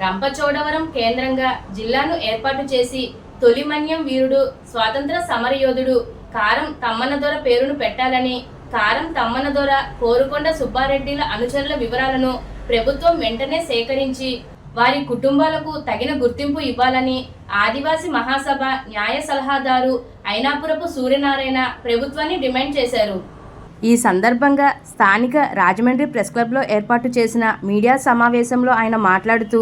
రంపచోడవరం కేంద్రంగా జిల్లాను ఏర్పాటు చేసి తొలి మన్యం వీరుడు స్వాతంత్ర సమరయోధుడు కారం తమ్మనదొర పేరును పెట్టాలని కారం తమ్మనదొర కోరుకొండ సుబ్బారెడ్డిల అనుచరుల వివరాలను ప్రభుత్వం వెంటనే సేకరించి వారి కుటుంబాలకు తగిన గుర్తింపు ఇవ్వాలని ఆదివాసి మహాసభ న్యాయ సలహాదారు అయినాపురపు సూర్యనారాయణ ప్రభుత్వాన్ని డిమాండ్ చేశారు. ఈ సందర్భంగా స్థానిక రాజమండ్రి ప్రెస్ క్లబ్లో ఏర్పాటు చేసిన మీడియా సమావేశంలో ఆయన మాట్లాడుతూ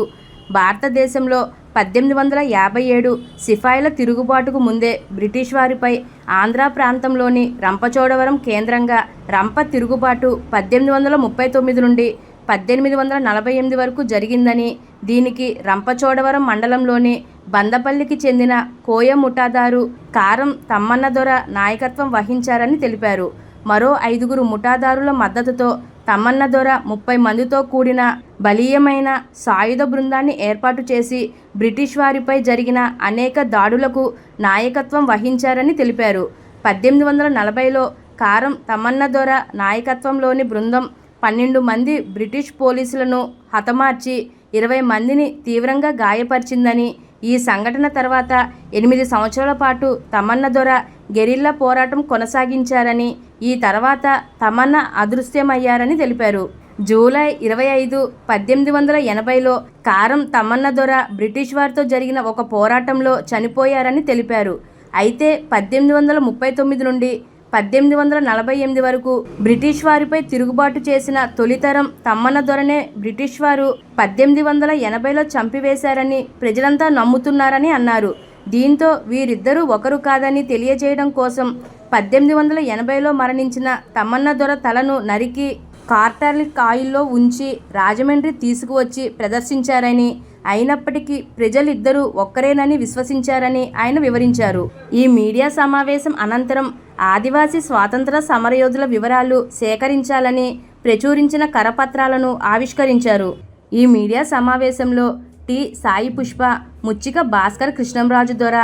భారతదేశంలో పద్దెనిమిది వందల యాభై ఏడు సిఫాయిల తిరుగుబాటుకు ముందే బ్రిటిష్ వారిపై ఆంధ్ర ప్రాంతంలోని రంపచోడవరం కేంద్రంగా రంప తిరుగుబాటు పద్దెనిమిది వందల ముప్పై తొమ్మిది నుండి పద్దెనిమిది వందల నలభై ఎనిమిది వరకు జరిగిందని దీనికి రంపచోడవరం మండలంలోని బందపల్లికి చెందిన కోయ ముఠాదారు కారం తమ్మన్నదొర నాయకత్వం వహించారని తెలిపారు. మరో ఐదుగురు ముఠాదారుల మద్దతుతో తమ్మన్న దొర ముప్పై మందితో కూడిన బలీయమైన సాయుధ బృందాన్ని ఏర్పాటు చేసి బ్రిటిష్ వారిపై జరిగిన అనేక దాడులకు నాయకత్వం వహించారని తెలిపారు. పద్దెనిమిది వందల నలభైలో కారం తమ్మన్న దొర నాయకత్వంలోని బృందం పన్నెండు మంది బ్రిటిష్ పోలీసులను హతమార్చి ఇరవై మందిని తీవ్రంగా గాయపరిచిందని ఈ సంఘటన తర్వాత ఎనిమిది సంవత్సరాల పాటు తమన్న దొర గెరిల్లా పోరాటం కొనసాగించారని ఈ తర్వాత తమన్న అదృశ్యమయ్యారని తెలిపారు. జూలై ఇరవై ఐదు పద్దెనిమిది వందల ఎనభైలో కారం తమన్న దొర బ్రిటిష్ వారితో జరిగిన ఒక పోరాటంలో చనిపోయారని తెలిపారు. అయితే పద్దెనిమిది వందల ముప్పై తొమ్మిది నుండి పద్దెనిమిది వందల నలభై ఎనిమిది వరకు బ్రిటిష్ వారిపై తిరుగుబాటు చేసిన తొలితరం తమ్మన దొరనే బ్రిటిష్ వారు పద్దెనిమిది వందల ఎనభైలో చంపివేశారని ప్రజలంతా నమ్ముతున్నారని అన్నారు. దీంతో వీరిద్దరూ ఒకరు కాదని తెలియజేయడం కోసం పద్దెనిమిది వందల ఎనభైలో మరణించిన తమ్మన్న దొర తలను నరికి కార్టాలిక్ ఆయిల్లో ఉంచి రాజమండ్రి తీసుకువచ్చి ప్రదర్శించారని అయినప్పటికీ ప్రజలిద్దరూ ఒక్కరేనని విశ్వసించారని ఆయన వివరించారు. ఈ మీడియా సమావేశం అనంతరం ఆదివాసీ స్వాతంత్ర సమరయోధుల వివరాలు సేకరించాలని ప్రచురించిన కరపత్రాలను ఆవిష్కరించారు. ఈ మీడియా సమావేశంలో టి. సాయి పుష్ప ముచ్చిక భాస్కర్ కృష్ణంరాజు దొర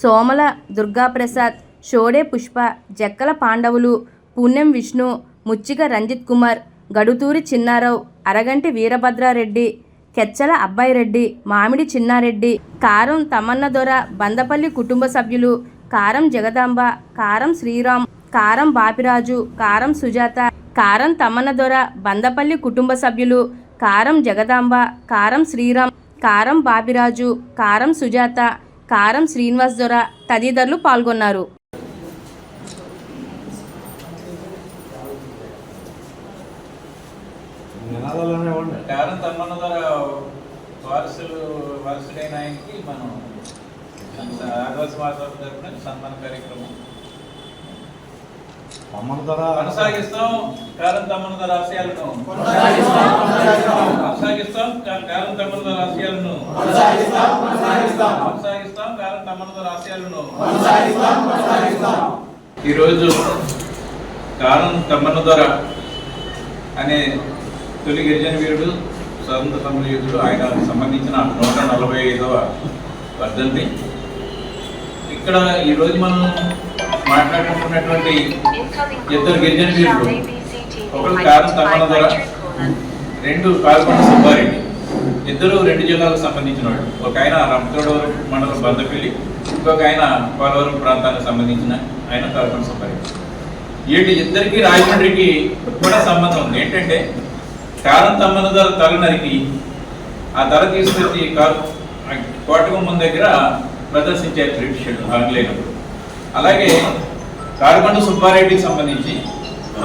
సోమల దుర్గాప్రసాద్ షోడే పుష్ప జక్కల పాండవులు పుణ్యం విష్ణు ముచ్చిక రంజిత్ కుమార్ గడుతూరి చిన్నారావు అరగంటి వీరభద్రారెడ్డి కెచ్చల అబ్బాయిరెడ్డి మామిడి చిన్నారెడ్డి కారం తమన్న దొర బందపల్లి కుటుంబ సభ్యులు కారం జగదాంబ కారం శ్రీరామ్ కారం బాపిరాజు కారం సుజాత కారం తమ్మన్న దొర బందపల్లి కుటుంబ సభ్యులు కారం జగదాంబ కారం శ్రీరామ్ కారం బాపిరాజు కారం సుజాత కారం శ్రీనివాస్ దొర తదితరులు పాల్గొన్నారు. వారసులు వారసుడైన ఆయనకి సన్మాన కార్యక్రమం. కొనసాగిస్తాం కొనసాగిస్తాం కొనసాగిస్తాం. ఈరోజు కారణం తమ్మన్న ద్వారా అనే తొలి గిరిజన వీరుడు స్వతంత్ర సమర యోధుడు ఆయన సంబంధించిన నూట నలభై ఐదవ వర్ధంతి. ఇక్కడ ఈరోజు మనం మాట్లాడుకుంటున్నటువంటి ఇద్దరు గిరిజన వీరులు. ఒకరు కారం తమ్మల ద్వారా రెండు పాల్గొండ సుబ్బారెడ్డి. ఇద్దరు రెండు జిల్లాలకు సంబంధించిన వాళ్ళు. ఒక ఆయన రంపచోడవరం మండలం బందపల్లి ఇంకొక ఆయన పోలవరం ప్రాంతానికి సంబంధించిన ఆయన పాల్గొండ సుబ్బారెడ్డి. వీటి ఇద్దరికి రాజమండ్రికి కూడా సంబంధం ఉంది. ఏంటంటే కారం తమ్మన ద్వారా తల నరికి ఆ తల తీసుకొచ్చి కారు ఆ కోటగుమ్మం దగ్గర ప్రదర్శించారు బ్రిటిష్ ఆంగ్లేయులు అలాగే కారకొండ సుబ్బారెడ్డికి సంబంధించి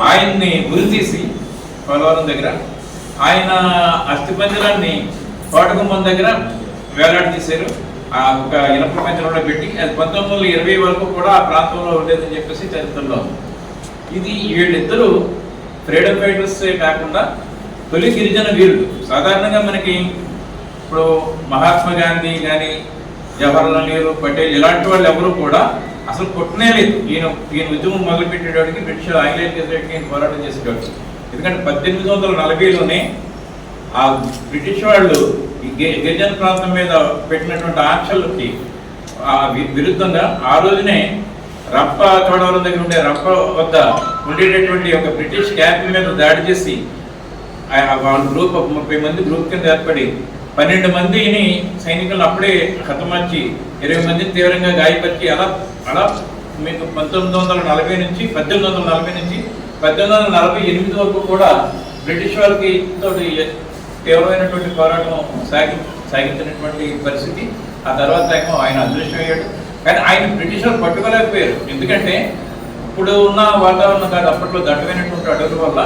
ఆయన్ని గురి తీసి పోలవరం దగ్గర ఆయన అస్థిపంజరాన్ని కోటగుమ్మం దగ్గర వేలాడదీశారు ఆ ఒక ఇనప పంజరంలో పెట్టి అది పంతొమ్మిది వందల ఇరవై వరకు కూడా ఆ ప్రాంతంలో ఉండేదని చెప్పేసి చరిత్రలో ఇది వీళ్ళిద్దరూ ఫ్రీడమ్ ఫైటర్సే కాకుండా తొలి గిరిజన వీరుడు సాధారణంగా మనకి ఇప్పుడు మహాత్మా గాంధీ కానీ జవహర్లాల్ నెహ్రూ పటేల్ ఇలాంటి వాళ్ళు ఎవరు కూడా అసలు కొట్టనే లేదు. ఈయన ఈయన ఉద్యమం మొదలుపెట్టేటోడికి బ్రిటిష్ ఆంగ్లేయ వ్యతిరేకంగా ఈయన పోరాటం చేసేటోడు. ఎందుకంటే పద్దెనిమిది వందల నలభైలోనే ఆ బ్రిటిష్ వాళ్ళు ఈ గిరిజన ప్రాంతం మీద పెట్టినటువంటి ఆంక్షలకి ఆ విరుద్ధంగా ఆ రోజునే రప్ప చోడవరం దగ్గర ఉండే రప్ప వద్ద ఉండేటటువంటి ఒక బ్రిటిష్ క్యాంప్ మీద దాడి చేసి ఆ- వాళ్ళ గ్రూప్ ముప్పై మంది గ్రూప్ కింద ఏర్పడి పన్నెండు మందిని సైనికులను అప్పుడే హతమార్చి ఇరవై మందిని తీవ్రంగా గాయపరిచి అలా అలా మీకు పంతొమ్మిది వందల నలభై నుంచి పద్దెనిమిది వందల నలభై నుంచి పద్దెనిమిది వందల నలభై ఎనిమిది వరకు కూడా బ్రిటిష్ వారికి తోటి తీవ్రమైనటువంటి పోరాటం సాగి సాగించినటువంటి పరిస్థితి. ఆ తర్వాత ఏమో ఆయన అదృష్టం అయ్యాడు. కానీ ఆయన బ్రిటిష్ వాళ్ళు పట్టుకోలేకపోయారు. ఎందుకంటే ఇప్పుడు ఉన్న వాతావరణం కాదు అప్పట్లో దట్టమైనటువంటి అడవుల వల్ల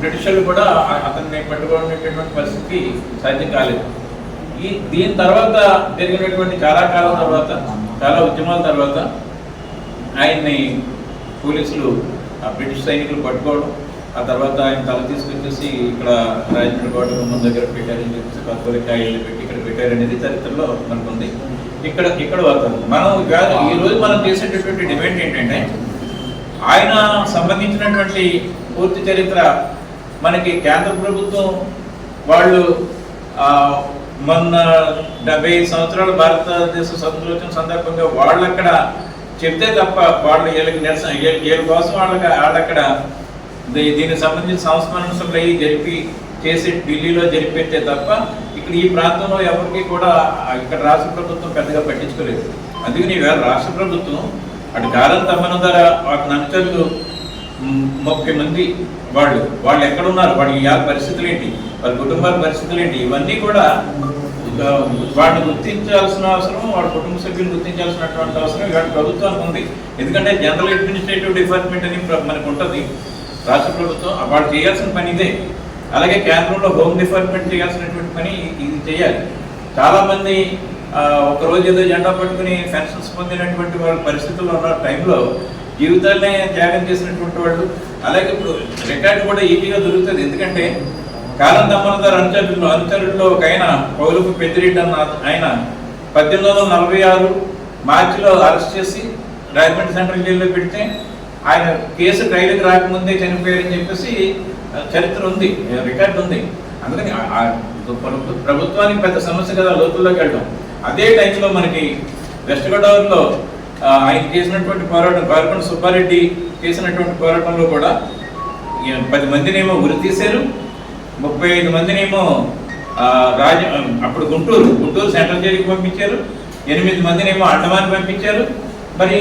బ్రిటిషర్లు కూడా అతన్ని పట్టుకునేటటువంటి పరిస్థితి సాధ్యం కాలేదు. ఈ దీని తర్వాత జరిగినటువంటి చాలా కాలం తర్వాత చాలా ఉద్యమాల తర్వాత ఆయన్ని పోలీసులు ఆ బ్రిటిష్ సైనికులు పట్టుకోవడం ఆ తర్వాత ఆయన తల తీసుకొచ్చేసి ఇక్కడ రాజమండ్రి గోడ గుమ్మం దగ్గర పెట్టారని చెప్పేసి కస్తూరి పెట్టి ఇక్కడ పెట్టారనేది చరిత్రలో మనకు ఉంది. ఇక్కడ ఇక్కడ వాతావరణం. మనం ఈ రోజు మనం చేసేటటువంటి డిమాండ్ ఏంటంటే ఆయన సంబంధించినటువంటి పూర్తి చరిత్ర మనకి కేంద్ర ప్రభుత్వం వాళ్ళు మొన్న డెబ్బై ఐదు సంవత్సరాల భారతదేశ స్వతంత్రోత్సవం సందర్భంగా వాళ్ళు అక్కడ చెప్తే తప్ప వాళ్ళు వీళ్ళకి నిరసన వీళ్ళ- కోసం వాళ్ళకి వాళ్ళక్కడ దీనికి సంబంధించిన సంస్మరణ సభలు అయ్యి జరిపి చేసి ఢిల్లీలో జరిపెట్టే తప్ప ఇక్కడ ఈ ప్రాంతంలో ఎవరికి కూడా ఇక్కడ రాష్ట్ర ప్రభుత్వం పెద్దగా పట్టించుకోలేదు. అందుకని వేళ రాష్ట్ర ప్రభుత్వం అటు కారం తమ్మన ధర వాటి అనుచరులు ముప్పై మంది వాళ్ళు వాళ్ళు ఎక్కడున్నారు? వాళ్ళ పరిస్థితులు ఏంటి వాళ్ళ కుటుంబాల పరిస్థితులు ఏంటి ఇవన్నీ కూడా వాడిని గుర్తించాల్సిన అవసరం వాడి కుటుంబ సభ్యులు గుర్తించాల్సినటువంటి అవసరం ఇవాళ ప్రభుత్వానికి ఉంది ఎందుకంటే జనరల్ అడ్మినిస్ట్రేటివ్ డిపార్ట్మెంట్ అని మనకు ఉంటుంది. రాష్ట్ర ప్రభుత్వం వాళ్ళు చేయాల్సిన పని ఇదే. అలాగే కేంద్రంలో హోమ్ డిపార్ట్మెంట్ చేయాల్సినటువంటి పని ఇది చేయాలి. చాలామంది ఒకరోజు ఒక రోజు ఏదో జెండా పట్టుకుని పెన్షన్స్ పొందినటువంటి వాళ్ళ పరిస్థితుల్లో ఉన్న టైంలో జీవితాలనే త్యాగం చేసినటువంటి వాళ్ళు. అలాగే ఇప్పుడు రికార్డు కూడా ఈజీగా దొరుకుతుంది. ఎందుకంటే కాలం దమ్మనదారు అనుచరుల్లో అనుచరుల్లో ఒక ఆయన పౌలుపు పెద్దిరెడ్డి అన్న ఆయన పద్దెనిమిది వందల నలభై ఆరు మార్చిలో అరెస్ట్ చేసి రాజమండ్రి సెంట్రల్ జైల్లో పెడితే ఆయన కేసు ట్రైల్కి రాకముందే చనిపోయారని చెప్పేసి చరిత్ర ఉంది రికార్డు ఉంది. అందుకని ఆ- ప్రభుత్వానికి పెద్ద సమస్య కదా లోతుల్లోకి వెళ్ళడం. అదే టైంలో మనకి వెస్ట్ గోదావరిలో ఆయన చేసినటువంటి పోరాటం పాల్గొండ సుబ్బారెడ్డి చేసినటువంటి పోరాటంలో కూడా పది మందినేమో ఉరి తీశారు. ముప్పై ఐదు మందినేమో రాజ అప్పుడు గుంటూరు గుంటూరు సెంట్రల్ జైలుకి పంపించారు. ఎనిమిది మందినేమో అండమాన్ పంపించారు. మరి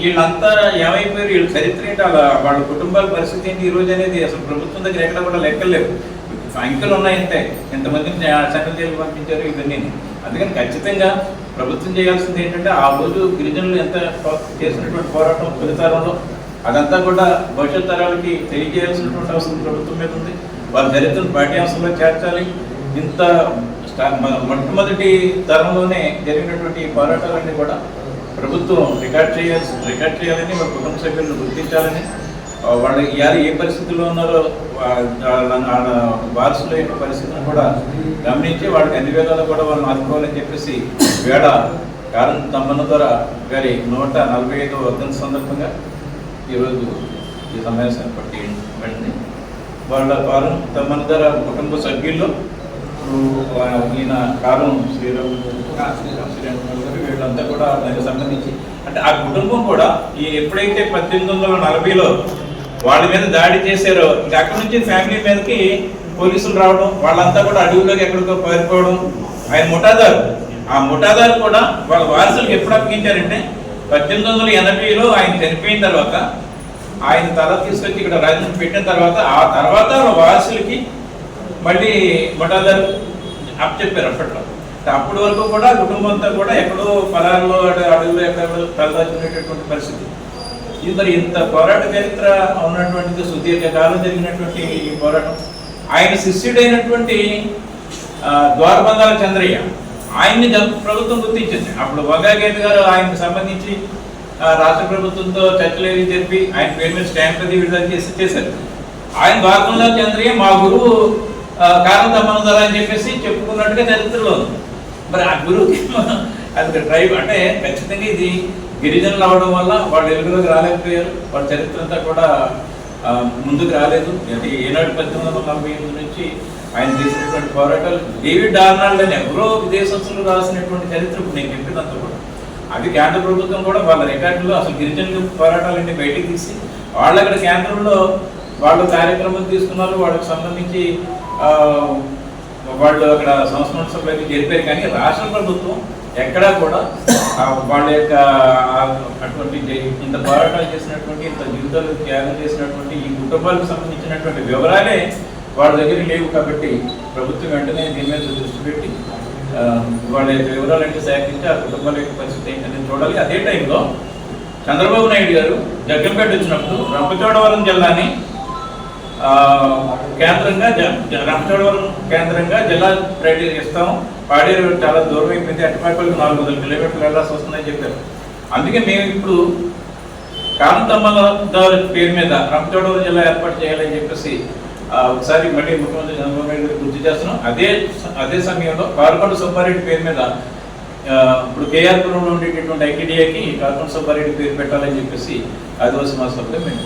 వీళ్ళంతా ఏమైపోయారు? వీళ్ళ చరిత్ర ఏంటి? అలా వాళ్ళ కుటుంబాల పరిస్థితి ఏంటి? ఈ రోజు అనేది అసలు ప్రభుత్వం దగ్గర ఎక్కడ కూడా లెక్కలేవు అంకెలు ఉన్నాయంటే ఎంతమందిని సెంట్రల్ జైలుకి పంపించారు? ఇవన్నీ అందుకని ఖచ్చితంగా ప్రభుత్వం చేయాల్సింది ఏంటంటే ఆ రోజు గిరిజనులు ఎంత చేసినటువంటి పోరాటం ఫలితారంలో అదంతా కూడా భవిష్యత్ తరాలకి తెలియజేయాల్సినటువంటి అవసరం ప్రభుత్వం మీద ఉంది. వాళ్ళ చరిత్రను పాఠ్యాంశంలో చేర్చాలి. ఇంత మొట్టమొదటి తరంలోనే జరిగినటువంటి పోరాటాలన్నీ కూడా ప్రభుత్వం రికార్డ్ చేయాల్సి రికార్డ్ చేయాలని వారి కుటుంబ సభ్యులను గుర్తించాలని వాళ్ళు ఇవాళ ఏ పరిస్థితుల్లో ఉన్నారో వాళ్ళ వారసుల యొక్క పరిస్థితిని కూడా గమనించి వాళ్ళకి అన్ని విధాలు కూడా వాళ్ళని ఆదుకోవాలని చెప్పేసి వేడ కారణం తమ్మన్న ద్వారా గారి నూట నలభై ఐదో వర్ధన సందర్భంగా ఈరోజు ఈ సమావేశం ఏర్పాటు పడింది వాళ్ళ కారం తమ్మన్న ద్వారా కుటుంబ సభ్యుల్లో ఈయన కారం శ్రీరామ్ శ్రీరామ్ గారు వీళ్ళంతా కూడా దానికి సంబంధించి అంటే ఆ కుటుంబం కూడా ఈ ఎప్పుడైతే పద్దెనిమిది వందల నలభైలో వాళ్ళ మీద దాడి చేశారో. ఇంకా అక్కడి నుంచి ఫ్యామిలీ మీదకి పోలీసులు రావడం వాళ్ళంతా కూడా అడవిలోకి ఎక్కడికో పారిపోవడం. ఆయన ముఠాదారు. ఆ ముఠాదారు కూడా వాళ్ళ వారసులకు ఎప్పుడు అప్పగించారంటే పద్దెనిమిది వందల ఎనభైలో ఆయన చనిపోయిన తర్వాత ఆయన తల తీసుకొచ్చి ఇక్కడ రాజమండ్రి పెట్టిన తర్వాత ఆ తర్వాత వారసులకి మళ్ళీ ముఠాదారు అప్పచెప్పారు అప్పట్లో. అప్పటి వరకు కూడా కుటుంబంతో కూడా ఎక్కడో పొలాల్లో అటు- ఎక్కడో తలదాచుకునేటటువంటి పరిస్థితి. ఇది మరి ఇంత పోరాట చరిత్ర ఉన్నటువంటిది సుదీర్ఘ కాలం జరిగినటువంటి ఈ పోరాటం. ఆయన శిష్యుడైనటువంటి ద్వారబంధాల చంద్రయ్య ఆయన్ని ప్రభుత్వం గుర్తించింది. అప్పుడు వంగాగేట్ గారు ఆయనకు సంబంధించి రాష్ట్ర ప్రభుత్వంతో చర్చలు ఏవి చెప్పి ఆయన పేరు మీద స్టాంప్ అది విడుదల చేసి చేశారు. ఆయన ద్వారబంధాల చంద్రయ్య మా గురువు కారణం తమ్మనుదల అని చెప్పేసి చెప్పుకున్నట్టుగా చరిత్రలో ఉంది. మరి ఆ గురువుకి అది ట్రైబ్ అంటే ఖచ్చితంగా ఇది గిరిజనులు అవడం వల్ల వాళ్ళు వెలుగులోకి రాలేకపోయారు. వాళ్ళ చరిత్ర అంతా కూడా ముందుకు రాలేదు. అంటే ఏనాడు పద్దెనిమిది వందల నలభై ఎనిమిది నుంచి ఆయన చేసినటువంటి పోరాటాలు డేవిడ్ ఆర్నాల్డ్ అని ఎవరో విదేశస్తులు రాసినటువంటి చరిత్ర ఇప్పుడు నేను చెప్పినంత కూడా. అది కేంద్ర ప్రభుత్వం కూడా వాళ్ళ రికార్డులో అసలు గిరిజనుల పోరాటాలన్నీ బయటకు తీసి వాళ్ళు అక్కడ కేంద్రంలో వాళ్ళు కార్యక్రమం తీసుకున్నారు. వాళ్ళకి సంబంధించి వాళ్ళు అక్కడ సంస్కరణ సభ్యులు జరిపారు కానీ రాష్ట్ర ప్రభుత్వం ఎక్కడా కూడా వాళ్ళ యొక్క అటువంటి ఇంత పోరాటాలు చేసినటువంటి ఇంత జీవితాలు త్యాగం చేసినటువంటి ఈ కుటుంబాలకు సంబంధించినటువంటి వివరాలే వాళ్ళ దగ్గర లేవు కాబట్టి ప్రభుత్వం వెంటనే దీని మీద దృష్టి పెట్టి వాళ్ళ యొక్క వివరాలంటే సేకరించి ఆ కుటుంబాల యొక్క పరిస్థితి ఏంటనేది చూడాలి. అదే టైంలో చంద్రబాబు నాయుడు గారు జగ్గంపేట వచ్చినప్పుడు రంపచోడవరం జిల్లాని కేంద్రంగా జ- రంపచోడవరం కేంద్రంగా జిల్లా ప్రయత్నం ఇస్తాం పాడేరు చాలా దూరం అయిపోయింది. అటుపైపల్లికి నాలుగు వందల కిలోమీటర్లు వెళ్ళాల్సి వస్తుందని చెప్పారు. అందుకే మేము ఇప్పుడు కాంతమ్మల పేరు మీద రంపచోడవరం జిల్లా ఏర్పాటు చేయాలని చెప్పేసి ఒకసారి మళ్ళీ ముఖ్యమంత్రి చంద్రబాబు నాయుడు గారికి గుర్తు చేస్తున్నాం. అదే అదే సమయంలో కార్కొండ సుబ్బారెడ్డి పేరు మీద ఇప్పుడు కేఆర్పురంలో ఉండేటటువంటి ఐటీడీఏకి కార్కొండ సుబ్బారెడ్డి పేరు పెట్టాలని చెప్పేసి ఆదివాసీ మాసంలో మేము